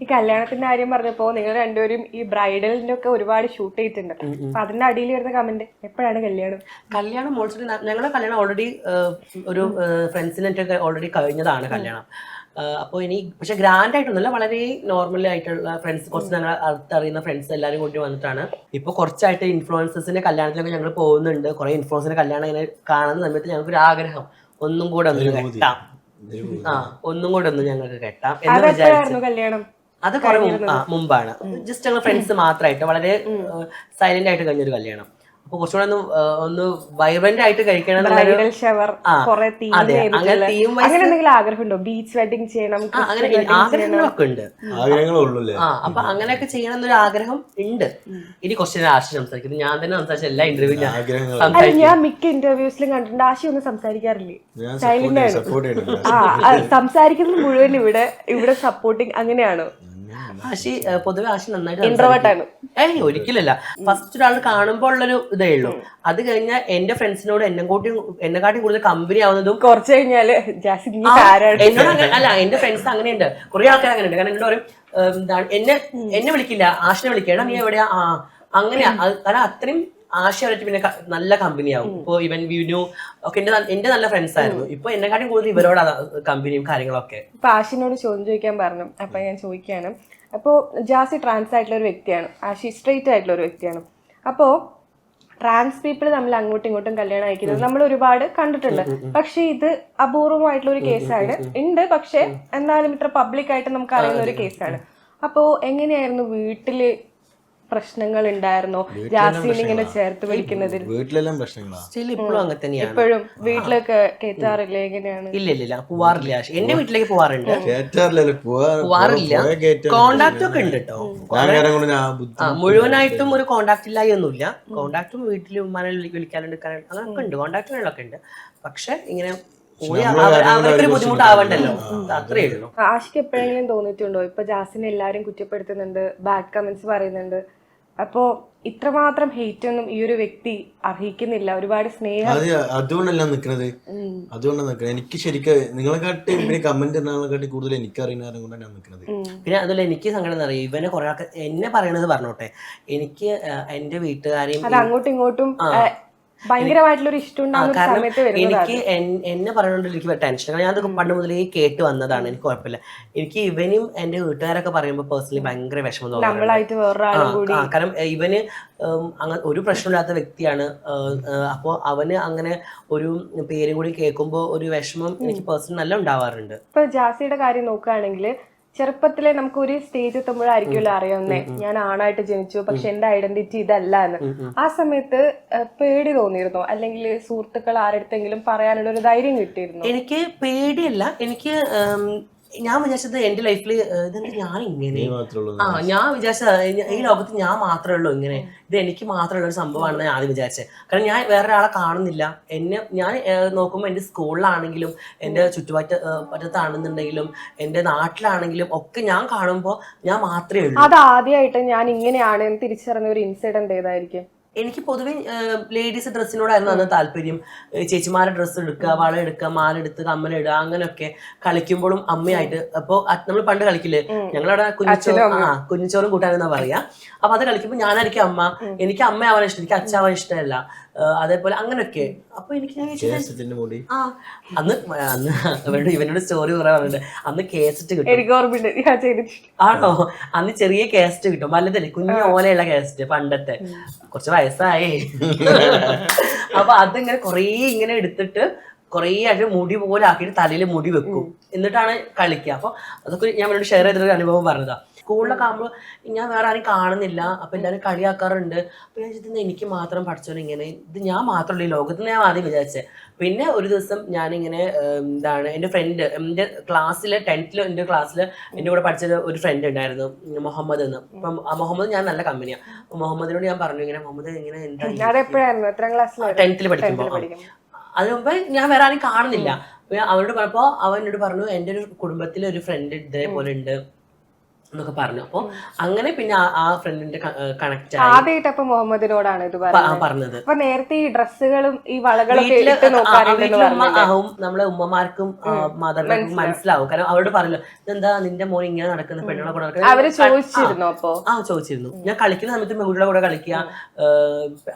ഈ കല്യാണത്തിന്റെ കാര്യം പറഞ്ഞപ്പോ നിങ്ങൾ രണ്ടുപേരും ഈ ബ്രൈഡലിന്റെ ഒക്കെ ഒരുപാട് ഷൂട്ട് ചെയ്തിട്ടുണ്ട്. അപ്പൊ അതിന്റെ അടിയിൽ വരുന്ന കമന്റ് എപ്പോഴാണ് കല്യാണം? കല്യാണം ഓൾറെഡി ഞങ്ങളുടെ കല്യാണം ഓൾറെഡി ഒരു ഫ്രണ്ട്സിനൊക്കെ ഓൾറെഡി കഴിഞ്ഞതാണ് കല്യാണം. അപ്പോൾ ഇനി പക്ഷെ ഗ്രാൻഡ് ആയിട്ടൊന്നുമല്ല വളരെ നോർമൽ ആയിട്ടുള്ള ഫ്രണ്ട്സ് കുറച്ച് ഞങ്ങൾ അടുത്തറിയുന്ന ഫ്രണ്ട്സ് എല്ലാവരും കൂടി വന്നിട്ടാണ്. ഇപ്പോൾ കുറച്ചായിട്ട് ഇൻഫ്ലുവൻസസിന്റെ കല്യാണത്തിലൊക്കെ ഞങ്ങൾ പോകുന്നുണ്ട്. കുറേ ഇൻഫ്ലുവൻസിന്റെ കല്യാണം ഇങ്ങനെ കാണുന്ന സമയത്ത് ഞങ്ങൾക്ക് ഒരു ആഗ്രഹം. ഒന്നും കൂടെ ഒന്ന് കെട്ടാം. ആ ഒന്നും കൂടെ ഒന്ന് ഞങ്ങൾക്ക് കെട്ടാം എന്ന് വിചാരിച്ചു. കല്യാണം? അത് കുറെ മുമ്പാണ്. ജസ്റ്റ് ഞങ്ങൾ ഫ്രണ്ട്സ് മാത്രമായിട്ട് വളരെ സൈലന്റ് ആയിട്ട് കഴിഞ്ഞൊരു കല്യാണം. അപ്പൊ കുറച്ചുകൂടെ ഒന്ന് ഒന്ന് വൈബ്രന്റ് ആയിട്ട് കഴിക്കണം അതെ, അങ്ങനെ അങ്ങനെ എന്തെങ്കിലും ആഗ്രഹമുണ്ടോ? ബീച്ച് വെഡിങ് ചെയ്യണം അങ്ങനെ ആഗ്രഹങ്ങളൊക്കെ ഉണ്ട്. ആ അപ്പൊ അങ്ങനെയൊക്കെ ചെയ്യണം എന്നൊരു ആഗ്രഹം ഉണ്ട്. ഇനി കുറച്ച് നേരം ആശ സംസാരിക്കുന്നത് ഞാൻ തന്നെ സംസാരിച്ച എല്ലാ ഇന്റർവ്യൂ ഞാൻ ആഗ്രഹങ്ങൾ ഞാൻ മിക്ക ഇന്റർവ്യൂസിലും കണ്ടിട്ടുണ്ട്. ആശി ഒന്നും സംസാരിക്കാറില്ലേ? സൈലന്റ് ആണ്. സംസാരിക്കുന്നത് മുഴുവൻ ഇവിടെ ഇവിടെ സപ്പോർട്ടിങ് അങ്ങനെയാണോ. ആശി പൊതുവെ ആശി നന്നായിട്ട്. ഏയ് ഒരിക്കലല്ല. ഫസ്റ്റ് ഒരാൾ കാണുമ്പോൾ ഉള്ളൊരു ഇതേ ഉള്ളൂ. അത് കഴിഞ്ഞാൽ എന്റെ ഫ്രണ്ട്സിനോട് എന്നെ കൂട്ടി എന്നെക്കാട്ടി കൂടുതൽ കമ്പനി ആവുന്നതും കുറച്ച് കഴിഞ്ഞാൽ എന്നോട് അങ്ങനെ- അല്ല എന്റെ ഫ്രണ്ട്സ് അങ്ങനെയുണ്ട്. കുറെ ആൾക്കാർ അങ്ങനെയുണ്ട്. കാരണം എന്നോട് പറയും എന്താണ് എന്നെ എന്നെ വിളിക്കില്ല. ആഷിനെ വിളിക്കണം നീ എവിടെയാ? ആ അങ്ങനെയാ. കാരണം അത്രയും ആശയമായിട്ട് പിന്നെ നല്ല കമ്പനിയാവും ഇപ്പൊ ഇവൻ വിനു ഒക്കെ എന്റെ എന്റെ നല്ല ഫ്രണ്ട്സ് ആയിരുന്നു. ഇപ്പൊ എന്നെക്കാട്ടും കൂടുതൽ ഇവരോടാണ് കമ്പനിയും കാര്യങ്ങളൊക്കെ. ഇപ്പൊ ആഷിനോട് ചോദ്യം ചോദിക്കാൻ പറഞ്ഞു. അപ്പൊ ഞാൻ ചോദിക്കാനും അപ്പോ ജാസി ട്രാൻസ് ആയിട്ടുള്ള ഒരു വ്യക്തിയാണ്. ആഷി സ്ട്രെയിറ്റ് ആയിട്ടുള്ള ഒരു വ്യക്തിയാണ്. അപ്പോ ട്രാൻസ് പീപ്പിൾ നമ്മൾ അങ്ങോട്ടും ഇങ്ങോട്ടും കല്യാണം അയക്കുന്നത് നമ്മൾ ഒരുപാട് കണ്ടിട്ടുണ്ട്. പക്ഷേ ഇത് അപൂർവമായിട്ടുള്ള ഒരു കേസാണ് ഉണ്ട്. പക്ഷെ എന്നാലും ഇത്ര പബ്ലിക് ആയിട്ട് നമുക്ക് അറിയുന്ന ഒരു കേസാണ് അപ്പോ എങ്ങനെയായിരുന്നു വീട്ടിൽ പ്രശ്നങ്ങൾ ഉണ്ടായിരുന്നോ ജാസിനെ ഇങ്ങനെ ചേർത്ത് പിടിക്കുന്നതിൽ വീട്ടിലെല്ലാം പ്രശ്നങ്ങളാ? സ്റ്റിൽ ഇപ്പോഴും അങ്ങനെ തന്നെയാണ്. ഇപ്പോഴും വീട്ടിലൊക്കെ കേറ്റാറില്ലേ എങ്ങനെയാണ് ഇല്ല ഇല്ല ഇല്ല പോവാറില്ല. എന്റെ വീട്ടിലേക്ക് പോവാറുണ്ട്. പോവാറില്ല. കോണ്ടാക്ട് ഒക്കെ ഉണ്ട് കേട്ടോ മുഴുവനായിട്ടും ഒരു കോണ്ടാക്ട് ഇല്ലായി ഒന്നുമില്ല. കോണ്ടാക്ടും വീട്ടിൽ ഉമ്മാനെ വിളി- വിളിക്കാനുണ്ട് അങ്ങനെയൊക്കെ ഉണ്ട്. കോണ്ടാക്ടുകളൊക്കെ ഉണ്ട്. പക്ഷെ ഇങ്ങനെ ആഷിക്ക് എപ്പോഴെങ്കിലും തോന്നിയിട്ടുണ്ടോ? ഇപ്പൊ ജാസിനെ എല്ലാരും കുറ്റപ്പെടുത്തുന്നുണ്ട് ബാഡ് കമന്റ്സ് പറയുന്നുണ്ട്. അപ്പോ ഇത്രമാത്രം ഹെയ്റ്റ് ഒന്നും ഈ ഒരു വ്യക്തി അർഹിക്കുന്നില്ല. ഒരുപാട് സ്നേഹം. അത് അതുകൊണ്ടല്ല നിക്കണത്? അതുകൊണ്ടാണ് നിക്കണത്. എനിക്ക് ശരിക്കും നിങ്ങളെക്കാട്ടി കമന്റ് ഇടുന്നതിനെക്കാട്ടി കൂടുതൽ എനിക്ക് അറിയുന്ന കൊണ്ടാണ് ഞാൻ നിക്കണത്. പിന്നെ അതുപോലെ എനിക്ക് സങ്കടം എന്ന് അറിയാം ഇവനെ കുറെ ആൾക്ക് എന്നെ പറയണത് പറഞ്ഞോട്ടെ. എനിക്ക് എന്റെ വീട്ടുകാരെയും അങ്ങോട്ടും ഇങ്ങോട്ടും ഭയങ്കരമായിട്ടുള്ള ഇഷ്ടം കാരണം എനിക്ക് എന്നെ പറയുന്നത് എനിക്ക് ടെൻഷൻ. ഞാൻ അതൊക്കെ പണ്ട് മുതലേ കേട്ട് വന്നതാണ്. എനിക്ക് കുഴപ്പമില്ല. എനിക്ക് ഇവനും എന്റെ വീട്ടുകാരൊക്കെ പറയുമ്പോൾ പേഴ്സണലി ഭയങ്കര വിഷമം തോന്നുന്നു കാരണം ഇവന് അങ്ങനെ ഒരു പ്രശ്നമില്ലാത്ത വ്യക്തിയാണ്. അപ്പോൾ അവന് അങ്ങനെ ഒരു പേരും കൂടി കേൾക്കുമ്പോൾ ഒരു വിഷമം എനിക്ക് പേഴ്സണൽ നല്ല ഉണ്ടാവാറുണ്ട്. ഇപ്പൊ ജാസിയുടെ കാര്യം നോക്കുകയാണെങ്കിൽ ചെറുപ്പത്തിലെ നമുക്ക് ഒരു സ്റ്റേജ് എത്തുമ്പോഴായിരിക്കുമല്ലോ അറിയാവുന്നേ ഞാൻ ആണായിട്ട് ജനിച്ചു പക്ഷെ എന്റെ ഐഡന്റിറ്റി ഇതല്ല എന്ന്. ആ സമയത്ത് പേടി തോന്നിയിരുന്നു. അല്ലെങ്കിൽ സുഹൃത്തുക്കൾ ആരടുത്തെങ്കിലും പറയാനുള്ള ഒരു ധൈര്യം കിട്ടിയിരുന്നു. എനിക്ക് പേടിയല്ല. എനിക്ക് ഞാൻ വിചാരിച്ചത് എന്റെ ലൈഫിൽ ഇതെന്താ ഞാൻ ഇങ്ങനെ ആ ഞാൻ വിചാരിച്ചത് ഈ ലോകത്ത് ഞാൻ മാത്രമേ ഉള്ളൂ ഇങ്ങനെ. ഇത് എനിക്ക് മാത്രമുള്ള ഒരു സംഭവമാണെന്ന് ഞാൻ ആദ്യം വിചാരിച്ചത് കാരണം ഞാൻ വേറെ ഒരാളെ കാണുന്നില്ല. എന്നെ ഞാൻ നോക്കുമ്പോൾ എന്റെ സ്കൂളിലാണെങ്കിലും എന്റെ ചുറ്റുപാറ്റ പറ്റത്താണെന്നുണ്ടെങ്കിലും എന്റെ നാട്ടിലാണെങ്കിലും ഒക്കെ ഞാൻ കാണുമ്പോൾ ഞാൻ മാത്രമേ ഉള്ളൂ. അത് ആദ്യമായിട്ട് ഞാൻ ഇങ്ങനെയാണ് എന്ന് തിരിച്ചറിഞ്ഞ ഒരു ഇൻസിഡന്റ് ഏതായിരിക്കും എനിക്ക് പൊതുവേ ലേഡീസ് ഡ്രസ്സിനോടായിരുന്നു അന്ന് താല്പര്യം. ചേച്ചിമാരുടെ ചേച്ചിമാരെ ഡ്രസ്സ് എടുക്കുക വള എടുക്കുക മാല എടുത്ത് കമ്മലിടുക അങ്ങനെയൊക്കെ കളിക്കുമ്പോഴും അമ്മയായിട്ട്. അപ്പൊ നമ്മൾ പണ്ട് കളിക്കില്ലേ? ഞങ്ങളവിടെ കുഞ്ഞിച്ചോറും ആ കുഞ്ഞിച്ചോറും കൂട്ടാനെന്നാ പറയാ. അപ്പൊ അത് കളിക്കുമ്പോൾ ഞാനായിരിക്കും അമ്മ. എനിക്ക് അമ്മയാവാൻ ഇഷ്ടം എനിക്ക് അച്ഛാവാൻ ഇഷ്ടമല്ല. അതേപോലെ അങ്ങനെയൊക്കെ അപ്പൊ എനിക്ക് ആ. അന്ന് അന്ന് ഇവരോട് ഇവനോട് സ്റ്റോറി പറയാൻ പറഞ്ഞിട്ട് അന്ന് കേസറ്റ് കിട്ടും. ആണോ? അന്ന് ചെറിയ കേസറ്റ് കിട്ടും. വലുതല്ലേ? കുഞ്ഞു ഓലയുള്ള കേസറ്റ് പണ്ടത്തെ. കുറച്ച് വയസ്സായി. അപ്പൊ അതിങ്ങനെ കൊറേ ഇങ്ങനെ എടുത്തിട്ട് കൊറേ ആയിട്ട് മുടി പോലെ ആക്കിയിട്ട് തലയിൽ മുടി വെക്കും. എന്നിട്ടാണ് കളിക്കുക. അപ്പൊ അതൊക്കെ ഞാൻ അവരോട് ഷെയർ ചെയ്തിട്ടൊരു അനുഭവം പറഞ്ഞതാ. സ്കൂളിലൊക്കെ ആകുമ്പോൾ ഞാൻ വേറെ ആരും കാണുന്നില്ല. അപ്പൊ എല്ലാവരും കളിയാക്കാറുണ്ട്. അപ്പൊ ഞാൻ ചോദിച്ചത് എനിക്ക് മാത്രം പഠിച്ചോ ഇങ്ങനെ. ഇത് ഞാൻ മാത്രമല്ല ഈ ലോകത്ത് ഞാൻ ആദ്യം വിചാരിച്ചത് പിന്നെ ഒരു ദിവസം ഞാനിങ്ങനെ എന്താണ് എന്റെ ഫ്രണ്ട് എന്റെ ക്ലാസ്സിൽ ടെൻത്തിൽ എന്റെ ക്ലാസ്സിൽ എന്റെ കൂടെ പഠിച്ച ഒരു ഫ്രണ്ട് ഉണ്ടായിരുന്നു മുഹമ്മദ് എന്ന്. അപ്പം ആ മുഹമ്മദ് ഞാൻ നല്ല കമ്പനിയാണ് മുഹമ്മദിനോട് ഞാൻ പറഞ്ഞു ഇങ്ങനെ മുഹമ്മദ് ഇങ്ങനെ എന്താ ടെൻത്തിൽ പഠിക്കുമ്പോൾ അതിന് മുമ്പ് ഞാൻ വേറെ ആരും കാണുന്നില്ല. അവരോട് പറഞ്ഞപ്പോ അവനോട് പറഞ്ഞപ്പോ അവൻ എന്നോട് പറഞ്ഞു എന്റെ ഒരു കുടുംബത്തിലെ ഒരു ഫ്രണ്ട് ഇതേപോലെ ഉണ്ട്. എന്നൊക്കെ പറഞ്ഞു. അപ്പോൾ അങ്ങനെ പിന്നെ ആ- ഫ്രണ്ടിന്റെ കണക്ട് ആദ്യമായിട്ട് അപ്പൊ മുഹമ്മദിനോടാണ് ഇത് പറഞ്ഞത്. അപ്പൊ നേരത്തെ ഈ ഡ്രസ്സുകളും ഈ വളകളും നമ്മളെ ഉമ്മമാർക്കും മാതാപിതാക്കും മനസ്സിലാവും. കാരണം അവരോട് പറഞ്ഞല്ലോ ഇതെന്താ നിന്റെ മോൻ ഇങ്ങനെ നടക്കുന്ന? പെണ്ണുകളെ കൂടെ അവർ ചോദിച്ചിരുന്നു അപ്പൊ. ആ ചോദിച്ചിരുന്നു. ഞാൻ കളിക്കുന്ന സമയത്ത് പെൺകുട്ടികളെ കൂടെ കളിക്കുക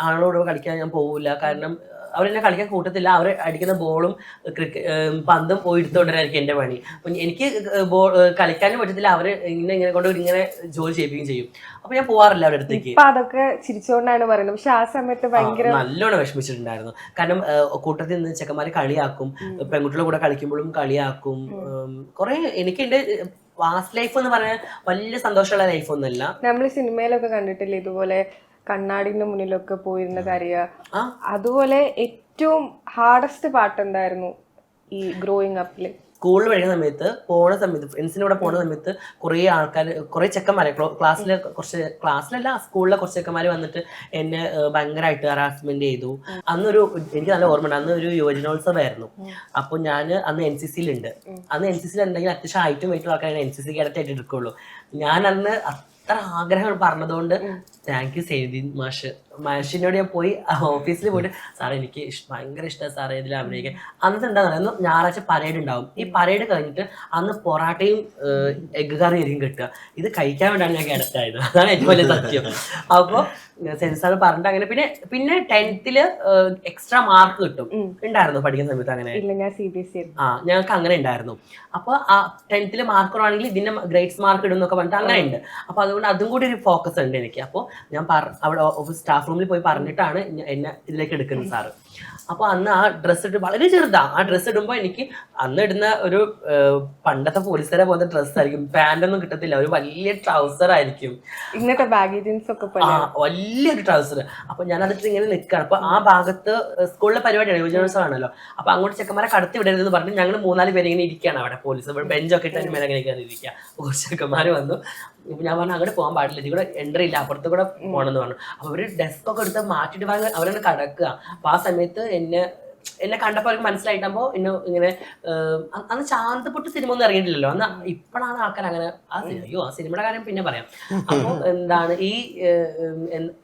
ആണുങ്ങളോട് കളിക്കാൻ ഞാൻ പോവില്ല. കാരണം അവരെന്നെ കളിക്കാൻ കൂട്ടത്തില്ല. അവർ അടിക്കുന്ന ബോളും ക്രിക്കറ്റ് പന്തും പോയി എടുത്തുകൊണ്ടിരായിരിക്കും എന്റെ പണി. അപ്പൊ എനിക്ക് ബോൾ കളിക്കാനും പറ്റത്തില്ല. അവർ ഇങ്ങനെ ഇങ്ങനെ കൊണ്ട് ഇങ്ങനെ ജോലി ചെയ്യിപ്പിക്കുകയും ചെയ്യും. അപ്പൊ ഞാൻ പോവാറില്ല അവരുടെ അടുത്തേക്ക്. ഇപ്പൊ അതൊക്കെ ചിരിച്ചുകൊണ്ടാണ് പറയുന്നത്. പക്ഷെ ആ സമയത്ത് ഭയങ്കര ആ, നല്ലോണം വിഷമിച്ചിട്ടുണ്ടായിരുന്നു. കാരണം കൂട്ടത്തിൽ നിന്ന് ചെക്കന്മാര് കളിയാക്കും. പെൺകുട്ടികളുടെ കൂടെ കളിക്കുമ്പോഴും കളിയാക്കും. കുറെ എനിക്ക് എന്റെ വാസ്റ്റ് ലൈഫ് എന്ന് പറഞ്ഞാൽ വലിയ സന്തോഷമുള്ള ലൈഫ് ഒന്നുമല്ല. നമ്മൾ സിനിമയിലൊക്കെ കണ്ടിട്ടില്ലേ? ഇതുപോലെ കണ്ണാടിന്റെ മുന്നിലൊക്കെ പോയിരുന്ന കരയ. ആ. അതുപോലെ ഏറ്റവും ഹാർഡസ്റ്റ് പാട്ട് എന്തായിരുന്നു ഈ ഗ്രോയിങ് അപ്പിൽ സ്കൂളിൽ പഠിക്കുന്ന സമയത്ത് പോണ സമയത്ത് ഫ്രണ്ട്സിന്റെ കൂടെ പോണ സമയത്ത് കുറേ ആൾക്കാർ കുറേ ചെക്കന്മാരെ ക്ലാസ്സിൽ കുറച്ച് ക്ലാസ്സിലല്ല സ്കൂളിലെ കുറച്ച് ചെക്കന്മാര് വന്നിട്ട് എന്നെ ഭയങ്കരമായിട്ട് ഹറാസ്മെന്റ് ചെയ്തു. അന്നൊരു എനിക്ക് നല്ല ഓർമ്മയുണ്ട്. അന്ന് ഒരു യുവജനോത്സവമായിരുന്നു അപ്പോൾ ഞാൻ അന്ന് എൻ സി സിയിലുണ്ട് അന്ന് എൻ സി സിയിൽ ഉണ്ടെങ്കിൽ അത്യാവശ്യം ഹൈറ്റും വെയിറ്റും ആൾക്കാരാണ് എൻ സി സി ഇടത്തായിട്ട് എടുക്കുള്ളൂ. ഞാൻ അന്ന് അത്ര ആഗ്രഹങ്ങൾ പറഞ്ഞതുകൊണ്ട് താങ്ക് യു സെയ്ദീൻ മാഷ് മാഷിനോട് ഞാൻ പോയി ഓഫീസിൽ പോയിട്ട് സാറേ എനിക്ക് ഭയങ്കര ഇഷ്ടമാണ് സാറേ ഇതിൽ അഭിനയിക്കാൻ. അന്ന് എന്താ പറയുക ഞായറാഴ്ച പരേഡ് ഉണ്ടാവും. ഈ പരേഡ് കഴിഞ്ഞിട്ട് അന്ന് പൊറാട്ടയും എഗ് കറി എരിയും കിട്ടുക. ഇത് കഴിക്കാൻ വേണ്ടിയാണ് ഞാൻ കിടത്തായത് അതാണ് ഏറ്റവും വലിയ സത്യം. അപ്പോൾ സെൻസാർ പറഞ്ഞിട്ട് അങ്ങനെ പിന്നെ പിന്നെ ടെൻത്തിൽ എക്സ്ട്രാ മാർക്ക് കിട്ടും. ഉണ്ടായിരുന്നു പഠിക്കുന്ന സമയത്ത് അങ്ങനെ? ആ ഞങ്ങൾക്ക് അങ്ങനെ ഉണ്ടായിരുന്നു. അപ്പോൾ ആ ടെൻത്തിൽ മാർക്ക് കുറവാണെങ്കിൽ ഇതിന്റെ ഗ്രേഡ്സ് മാർക്ക് ഇടുന്നൊക്കെ പറഞ്ഞിട്ട് അങ്ങനെ ഉണ്ട്. അപ്പോൾ അതുകൊണ്ട് അതും കൂടി ഒരു ഫോക്കസ് ഉണ്ട് എനിക്ക്. അപ്പോൾ ഞാൻ അവിടെ ഓഫീസ് സ്റ്റാഫ് റൂമിൽ പോയി പറഞ്ഞിട്ടാണ് എന്നെ ഇതിലേക്ക് എടുക്കുന്നത് സാറ്. അപ്പോൾ അന്ന് ആ ഡ്രസ്സ് ഇട്ട് വളരെ ചെറുതാണ് ആ ഡ്രസ്സ് ഇടുമ്പോൾ എനിക്ക് അന്ന് ഇടുന്ന ഒരു പണ്ടത്തെ പോലീസുകാരെ പോലത്തെ ഡ്രസ്സ് ആയിരിക്കും. പാന്റൊന്നും കിട്ടത്തില്ല. ഒരു വലിയ ട്രൗസർ ആയിരിക്കും. ഇന്നത്തെ ബാഗി ജീൻസ് ഒക്കെ വലിയൊരു ട്രൗസർ അപ്പൊ ഞാൻ അതിട്ട് ഇങ്ങനെ നിൽക്കുകയാണ് അപ്പൊ ആ ഭാഗത്ത് സ്കൂളിലെ പരിപാടിയാണ്. യുവജനോത്സവമാണല്ലോ അപ്പൊ അങ്ങോട്ട് ചെക്കന്മാരെ കടത്തി വിടരുതെന്ന് പറഞ്ഞ് ഞങ്ങൾ മൂന്നാൽ പേര് ഇങ്ങനെ ഇരിക്കുകയാണ് അവിടെ. പോലീസ് ബെഞ്ചൊക്കെ ഇട്ട് അതിന് മേലെ ഇങ്ങനെ കയറി ഇരിക്കുക കുറച്ച് ചെക്കന്മാർ വന്നു. ഞാൻ പറഞ്ഞു അങ്ങോട്ട് പോകാൻ പാടില്ല. ഇതിൽ കൂടെ എൻട്രി ഇല്ല. അപ്പുറത്ത് കൂടെ പോകണമെന്ന് പറഞ്ഞു. അപ്പൊ അവർ ഡെസ്ക് ഒക്കെ എടുത്ത് മാറ്റിട്ട് പറഞ്ഞ് അവരങ്ങനെ കടക്കുക. അപ്പൊ ആ സമയത്ത് എന്നെ എന്നെ കണ്ടപ്പോൾ അവർക്ക് മനസ്സിലായിട്ടാകുമ്പോൾ എന്നെ ഇങ്ങനെ അന്ന് ചാന്തപ്പൊട്ട് സിനിമ ഒന്നും ഇറങ്ങിയിട്ടില്ലല്ലോ. അന്ന് ഇപ്പോഴാണ് ആൾക്കാർ അങ്ങനെ ആ സിനിമ അയ്യോ ആ സിനിമയുടെ കാര്യം പിന്നെ പറയാം. അപ്പോൾ എന്താണ് ഈ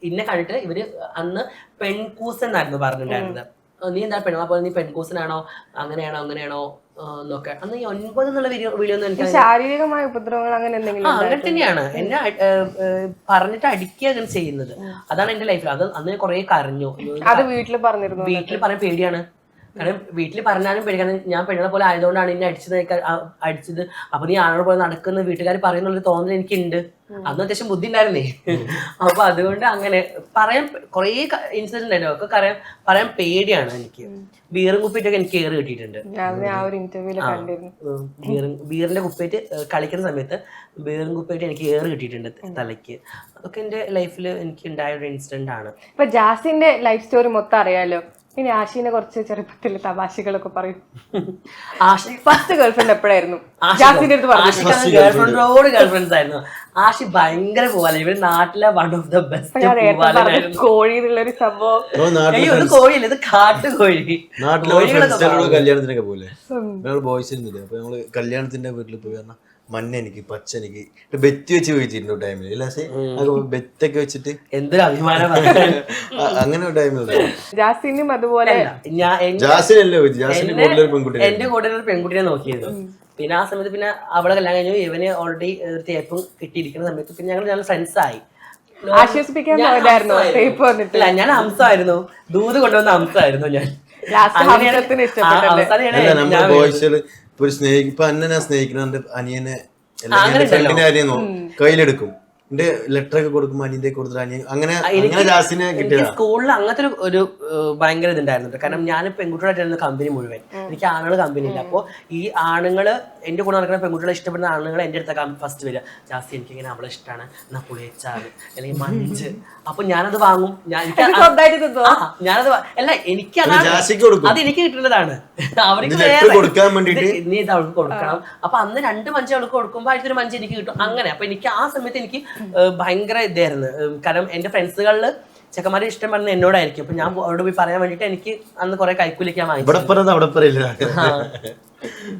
ഇന്നെ കണ്ടിട്ട് ഇവർ അന്ന് പെൺകൂസ് എന്നായിരുന്നു പറഞ്ഞിട്ടുണ്ടായിരുന്നത് നീ എന്താ പെണ്ണ പോലെ നീ പെൺകൂസനാണോ? അങ്ങനെയാണോ അങ്ങനെയാണോ? ആ, എന്നൊക്കെ അന്ന് ഈ ഒൻപത് എന്നുള്ള വീഡിയോ വീഡിയോ ഒന്നും എനിക്ക് ശാരീരികമായ ഉപദ്രവങ്ങൾ അങ്ങനെ എന്തെങ്കിലും അങ്ങനെ തന്നെയാണ്. എന്നെ പറഞ്ഞിട്ട് അടിക്കുക അങ്ങനെ ചെയ്യുന്നത്. അതാണ് എന്റെ ലൈഫിൽ അത് അന്ന് കുറെ കരഞ്ഞു. അത് വീട്ടിൽ പറഞ്ഞിരുന്നു വീട്ടിൽ പറയാൻ പേടിയാണ്. കാരണം വീട്ടിൽ പറഞ്ഞാലും പേടി കാരണം ഞാൻ പെണ്ണിനെ പോലെ ആയതുകൊണ്ടാണ് എന്നെ അടിച്ചത് അടിച്ചത്. അപ്പൊ നീ ആളോട് പോലെ നടക്കുന്ന വീട്ടുകാർ പറയുന്നുള്ളൊരു തോന്നൽ എനിക്കുണ്ട്. അന്ന് അത്യാവശ്യം ബുദ്ധി ഉണ്ടായിരുന്നേ അപ്പൊ അതുകൊണ്ട് അങ്ങനെ പറയാൻ കുറേ ഇൻസിഡന്റ് ഉണ്ടായിരുന്നു. ഒക്കെ പറയാൻ പറയാൻ പേടിയാണ് എനിക്ക്. ബീറും കുപ്പിയിട്ടൊക്കെ എനിക്ക് കയറി കിട്ടിയിട്ടുണ്ട്. ബീറിന്റെ കുപ്പിയിട്ട് കളിക്കുന്ന സമയത്ത് ബീറും കുപ്പിയിട്ട് എനിക്ക് കയറി കിട്ടിയിട്ടുണ്ട് തലയ്ക്ക്. അതൊക്കെ എന്റെ ലൈഫിൽ എനിക്ക് ഉണ്ടായ ഒരു ഇൻസിഡന്റ് ആണ്. ഇപ്പൊ ജാസിന്റെ ലൈഫ് സ്റ്റോറി മൊത്തം അറിയാലോ? ഇനി ആഷിനെ കുറച്ച് ചെറുപ്പത്തിൽ തമാശകളൊക്കെ പറയും. ആഷി ഫസ്റ്റ് ഗേൾഫ്രണ്ട് എപ്പോഴായിരുന്നു? ജാസിന്റെ അടുത്ത് പറഞ്ഞു ഗേൾഫ്രണ്ടോട് ഗേൾഫ്രണ്ട്സ് ആയിരുന്നു. ആഷി ഭയങ്കര പോവാല ഇവർ നാട്ടിലെ വൺ ഓഫ് ദ ബെസ്റ്റ് കോഴി എന്നുള്ളൊരു സംഭവം. ഇത് കോഴിയല്ല ഇത് കാട്ടുകോഴി. നാട്ടിലെ കോഴികളൊക്കെ കല്യാണത്തിനൊക്കെ പോലെ ബോയ്സ് ഇരുന്നില്ല അപ്പൊ ഞങ്ങൾ കല്യാണത്തിന്റെ വീട്ടിൽ പോയി. പറഞ്ഞാൽ മഞ്ഞ പച്ചനിക്ക്. ബെറ്റ് വെച്ച് ചോദിച്ചിരുന്നു ടൈമിൽ അല്ലേ ബെറ്റൊക്കെ വെച്ചിട്ട്. എന്തൊരു അഭിമാനം അങ്ങനെ ഒരു ടൈമിൽ ജാസിനും അതുപോലെ ജാസിനല്ലേ ജാസിന്റെ കൂടുതലൊരു പെൺകുട്ടി എന്റെ കൂടെ ഒരു പെൺകുട്ടിയെ നോക്കിയത് പിന്നെ ആ സമയത്ത് പിന്നെ അവളെ കല്യാണം കഴിഞ്ഞു. ഇവന് ഓൾറെഡി തേപ്പും കിട്ടിയിരിക്കുന്ന സമയത്ത് പിന്നെ ഞങ്ങൾ ഞങ്ങൾ ഫ്രണ്ട്സ് ആയി. ആശ്വസിപ്പിക്കാൻ ഞാൻ ഹംസമായിരുന്നു. ടേപ്പ് വന്നിട്ട്. ഇല്ല ഞാൻ ഹംസമായിരുന്നു ദൂത് കൊണ്ടുവന്ന ഹംസമായിരുന്നു ഞാൻ. അവസാനം ഇപ്പൊ ഒരു സ്നേഹി ഇപ്പൊ അന്നെ ഞാൻ സ്നേഹിക്കുന്ന അനിയനെ അനിയനെ അല്ലെങ്കിൽ. ഫ്രണ്ടിന്റെ കയ്യിലെടുക്കും ലെറ്റർ ഒക്കെ കൊടുക്കുമ്പോ അനിയന്റെ കൊടുത്തിട്ട് അങ്ങനെ എനിക്ക് സ്കൂളിൽ അങ്ങനത്തെ ഒരു ഭയങ്കര ഇതുണ്ടായിരുന്നു. കാരണം ഞാൻ പെൺകുട്ടികളായിട്ടായിരുന്നു കമ്പനി മുഴുവൻ. എനിക്ക് ആണുങ്ങൾ കമ്പനി ഇല്ല. അപ്പോൾ ഈ ആണുങ്ങൾ എന്റെ കൂടെ നടക്കുന്ന പെൺകുട്ടികളെ ഇഷ്ടപ്പെടുന്ന ആണുങ്ങൾ എന്റെ അടുത്ത ഫസ്റ്റ് വരിക ജാസ്തി എനിക്ക് ഇങ്ങനെ അവളെ ഇഷ്ടമാണ് എന്നാ പുളിയച്ചാറ് അല്ലെങ്കിൽ മഞ്ച്. അപ്പൊ ഞാനത് വാങ്ങും. ഞാനത് അല്ല എനിക്ക് അത് എനിക്ക് കിട്ടേണ്ടതാണ് അവർക്ക് ഇനി വേറെ. കൊടുക്കാൻ വേണ്ടിയിട്ട്? ഇത് നീ ഇത് അവൾക്ക് കൊടുക്കണം. അപ്പൊ അന്ന് രണ്ട് മഞ്ച് അവൾക്ക് കൊടുക്കുമ്പോ അടുത്തൊരു മഞ്ച് എനിക്ക് കിട്ടും. അങ്ങനെ. അപ്പൊ എനിക്ക് ആ സമയത്ത് എനിക്ക് ഭയങ്കര ഇതായിരുന്നു. കാരണം എന്റെ ഫ്രണ്ട്സുകളിൽ ചെക്കന്മാരെ ഇഷ്ടം പറഞ്ഞ എന്നോടായിരിക്കും. അപ്പൊ ഞാൻ അവിടെ പോയി പറയാൻ വേണ്ടിട്ട് എനിക്ക് അന്ന് കുറെ കൈക്കൂലിക്കാൻ വാങ്ങി ഇവിടെ പറയുന്നത് അവിടെ പറയില്ല.